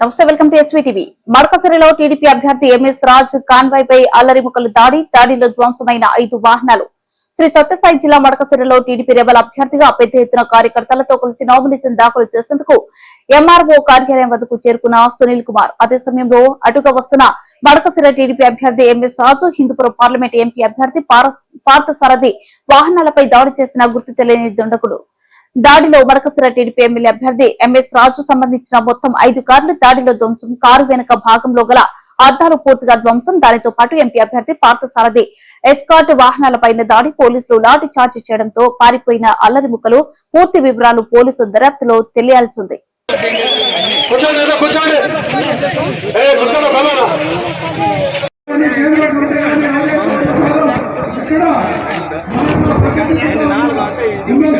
నమస్తే welcome to SV TV మడకసిరిలో TDP అభ్యర్థి ఎంఎస్ రాజు కాన్వాయ్ పై అల్లరి దాడి దాడిలో ధ్వంసమైన ఐదు వాహనాలు. శ్రీ సత్యసాయి జిల్లా మడకసిరిలో టీడీపీ రెబల్ అభ్యర్థిగా పెద్ద ఎత్తున కార్యకర్తలతో కలిసి నామినేషన్ దాఖలు చేసేందుకు ఎంఆర్ఓ కార్యాలయం వద్దకు చేరుకున్న సునీల్ కుమార్. అదే సమయంలో అటుగా వస్తున్న మడకసిర టీడీపీ అభ్యర్థి MS Raju Hindupuram parliament MP అభ్యర్థి పారస్- పార్థసారథి వాహనాలపై దాడి చేసిన గుర్తు తెలియని దుండకుడు. దాడిలో మడకసిర టీడీపీ ఎమ్మెల్యే అభ్యర్థి ఎంఎస్ రాజు సంబంధించిన మొత్తం ఐదు కార్లు దాడిలో ధ్వంసం. కారు వెనుక భాగంలో గల అద్దాలు పూర్తిగా ధ్వంసం. దానితో పాటు ఎంపీ అభ్యర్థి పార్థసారథి ఎస్కార్ట్ వాహనాలపైన దాడి. పోలీసులు లాఠీ చార్జ్ చేయడంతో పారిపోయిన అల్లరి ముక్కలు. పూర్తి వివరాలు పోలీసు దర్యాప్తులో తెలియాల్సింది. ఇక్కడ